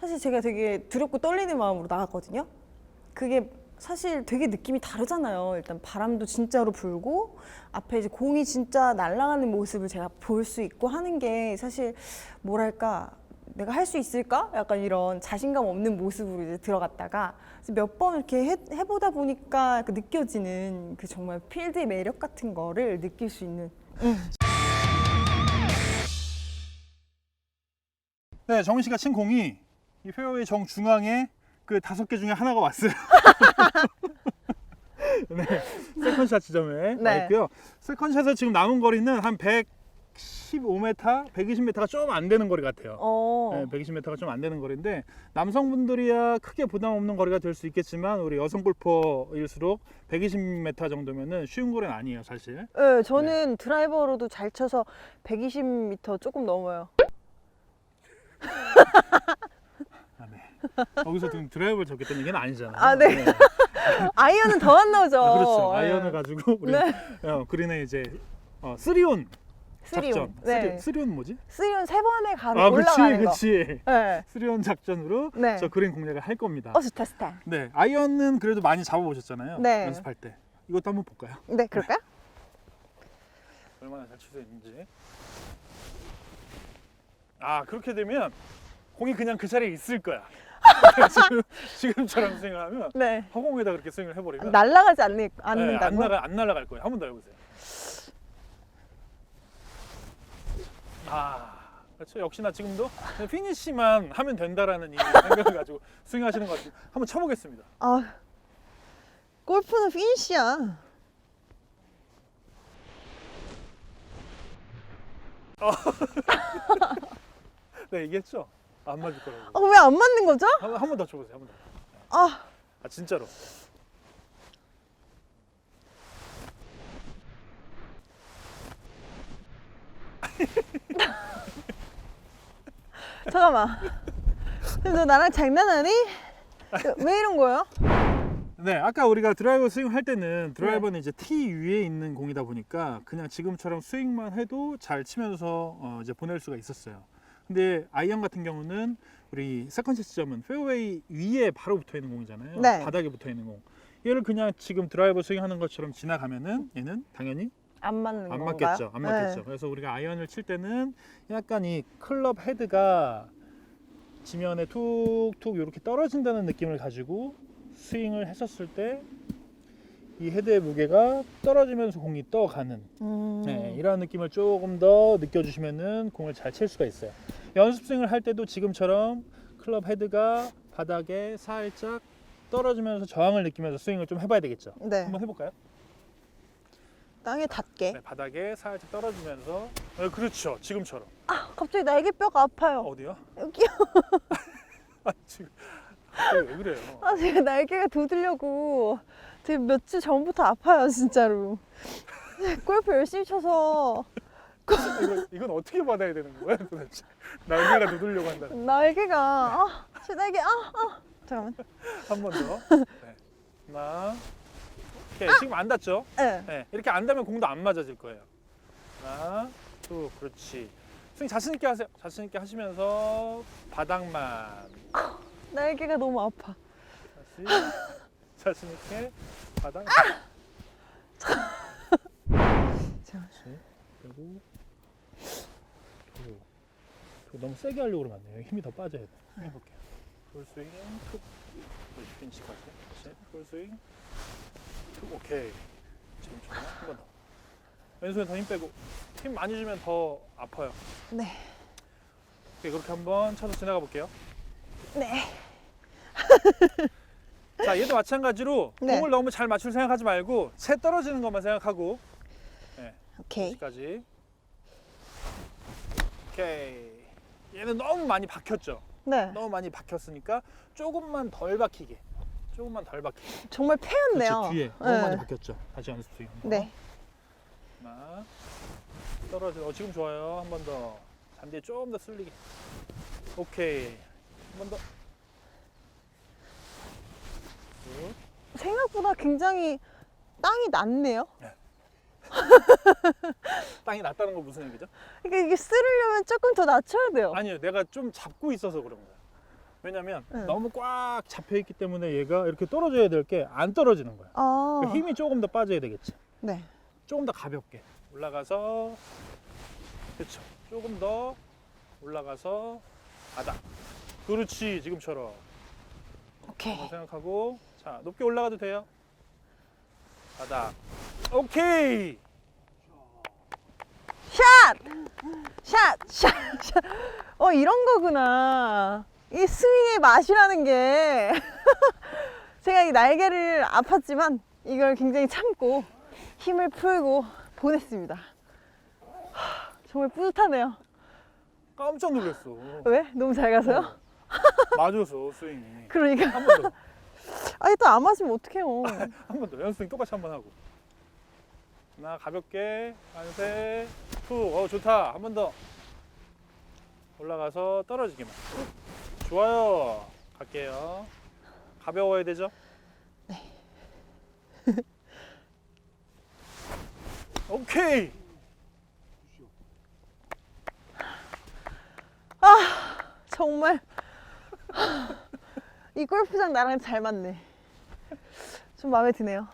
사실 제가 되게 두렵고 떨리는 마음으로 나갔거든요. 그게 사실 되게 느낌이 다르잖아요. 일단 바람도 진짜로 불고 앞에 이제 공이 진짜 날아가는 모습을 제가 볼 수 있고 하는 게 사실 뭐랄까 내가 할 수 있을까? 약간 이런 자신감 없는 모습으로 이제 들어갔다가 몇 번 이렇게 해, 해보다 보니까 그 느껴지는 그 정말 필드의 매력 같은 거를 느낄 수 있는 네, 정민 씨가 친 공이 이 페어웨이 정 중앙에 그 다섯 개 중에 하나가 왔어요. 네, 세컨샷 지점에 와 네. 있고요. 세컨샷에 지금 남은 거리는 한 115m, 120m가 좀 안 되는 거리 같아요. 어. 네, 120m가 좀 안 되는 거리인데 남성분들이야 크게 부담 없는 거리가 될 수 있겠지만 우리 여성 골퍼일수록 120m 정도면은 쉬운 거리는 아니에요, 사실. 네, 저는 드라이버로도 잘 쳐서 120m 조금 넘어요. 아, 네. 여기서 지금 드라이브를 쳤겠다는 얘기는 아니잖아요. 아, 네. 아이언은 더 안 나오죠. 아, 그렇죠. 네. 아이언을 가지고 우리 네. 어, 그린에 이제 어, 쓰리온 쓰리온. 작전. 네. 쓰리, 쓰리온 뭐지? 쓰리온 세 번에 가는 아, 그렇지, 올라가는 거. 그렇지. 네. 쓰리온 작전으로 네. 저 그린 공략을 할 겁니다. 어, 좋다, 좋다. 네, 아이언은 그래도 많이 잡아보셨잖아요. 네. 연습할 때. 이것도 한번 볼까요? 네, 그럴까요? 얼마나 잘 있는지. 아 그렇게 되면 공이 그냥 그 자리에 있을 거야. 지금 지금처럼 스윙을 하면 네. 허공에다 그렇게 스윙을 해버리면 날아가지 않는, 네, 안 않는다고? 나가 안 날아갈 거예요. 한 번 더 해보세요. 아 그렇죠. 역시나 지금도 그냥 피니시만 하면 된다라는 이 생각을 가지고 스윙하시는 것 같아요. 한번 쳐보겠습니다. 아, 골프는 피니시야. 네 얘기했죠. 안 맞을 거라고. 아, 왜안 맞는 거죠? 한 번 더 쳐보세요. 한 번 더. 아, 아 진짜로. 잠깐만. 너 나랑 장난하니? 왜 이런 거예요? 네, 아까 우리가 드라이버 스윙 할 때는 네. 드라이버는 이제 티 위에 있는 공이다 보니까 그냥 지금처럼 스윙만 해도 잘 치면서 어, 이제 보낼 수가 있었어요. 근데 아이언 같은 경우는 우리 세컨드 지점은 페어웨이 위에 바로 붙어 있는 공이잖아요. 네. 바닥에 붙어 있는 공. 얘를 그냥 지금 드라이버 스윙하는 것처럼 지나가면은 얘는 당연히 안 맞는 안 건가요? 맞겠죠. 안 맞겠죠. 네. 그래서 우리가 아이언을 칠 때는 약간 이 클럽 헤드가 지면에 툭툭 이렇게 떨어진다는 느낌을 가지고 스윙을 했었을 때 이 헤드의 무게가 떨어지면서 공이 떠가는 음. 네, 이런 느낌을 조금 더 느껴주시면은 공을 잘 칠 수가 있어요. 연습 스윙을 할 때도 지금처럼 클럽 헤드가 바닥에 살짝 떨어지면서 저항을 느끼면서 스윙을 좀 해봐야 되겠죠. 네. 한번 해볼까요? 땅에 닿게. 네, 바닥에 살짝 떨어지면서 네, 그렇죠 지금처럼 아, 갑자기 날개뼈가 아파요. 어디요? 여기요. 아 지금 갑자기 왜 그래요? 아, 제가 날개가 돋으려고 되게 몇주 전부터 아파요, 진짜로. 골프 열심히 쳐서 이건, 이건 어떻게 받아야 되는 거야 도대체? 날개가 누들려고 한다는 날개가 아, 제 날개 아, 아. 잠깐만. 한 번 더. 네. 하나. 오케이 지금 안 닿죠? 네. 네, 이렇게 안 닿으면 공도 안 맞아질 거예요. 하나, 둘, 그렇지. 스윙 자신 있게 하세요. 자신 있게 하시면서 바닥만 날개가 너무 아파. 다시 자신 있게 바닥. 자. 그리고 두. 두 너무 세게 하려고 그러면 안 돼요. 힘이 더 빠져야 돼. 해볼게요. 풀스윙, 툭. 그렇지, 핀치까지. 다시 풀스윙, 툭. 오케이. 지금처럼 한번 더. 왼손에 더 힘 빼고 힘 많이 주면 더 아파요. 네. 오케이, 그렇게 한번 쳐서 지나가 볼게요. 네. 자, 얘도 마찬가지로 네. 공을 너무 잘 맞출 생각하지 말고 채 떨어지는 것만 생각하고 오케이. 여기까지. 오케이. 얘는 너무 많이 박혔죠. 네. 너무 많이 박혔으니까 조금만 덜 박히게. 조금만 덜 박히게. 정말 패였네요. 그렇죠. 뒤에 너무 네. 많이 박혔죠. 다시 연습 스윙. 한번. 네. 하나. 떨어져. 어, 지금 좋아요. 한 번 더. 잔디에 조금 더 쓸리게. 오케이. 한 번 더. 굿. 생각보다 굉장히 땅이 낮네요. 땅이 낮다는 건 무슨 얘기죠? 그러니까 이게 쓸으려면 조금 더 낮춰야 돼요. 아니요, 내가 좀 잡고 있어서 그런 거야. 왜냐면 네. 너무 꽉 잡혀 있기 때문에 얘가 이렇게 떨어져야 될 게 안 떨어지는 거야. 아, 그러니까 힘이 조금 더 빠져야 되겠지. 네. 조금 더 가볍게 올라가서 그렇죠. 조금 더 올라가서 바닥. 그렇지 지금처럼 오케이. 한번 생각하고 자 높게 올라가도 돼요. 바닥. 오케이. 샷! 샷! 샷! 샷! 어, 이런 거구나. 이 스윙의 맛이라는 게. 제가 이 날개를 아팠지만 이걸 굉장히 참고 힘을 풀고 보냈습니다. 하, 정말 뿌듯하네요. 깜짝 놀랐어. 왜? 너무 잘 가서요? 맞아서 스윙이. 그러니까. 한 번 더. 아니, 또 안 맞으면 어떡해요. 한 번 더. 연습 똑같이 한 번 하고. 하나 가볍게 만세 툭. 어 좋다. 한 번 더. 올라가서 떨어지기만. 좋아요. 갈게요. 가벼워야 되죠? 네. 오케이. 정말. 이 골프장 나랑 잘 맞네. 좀 마음에 드네요.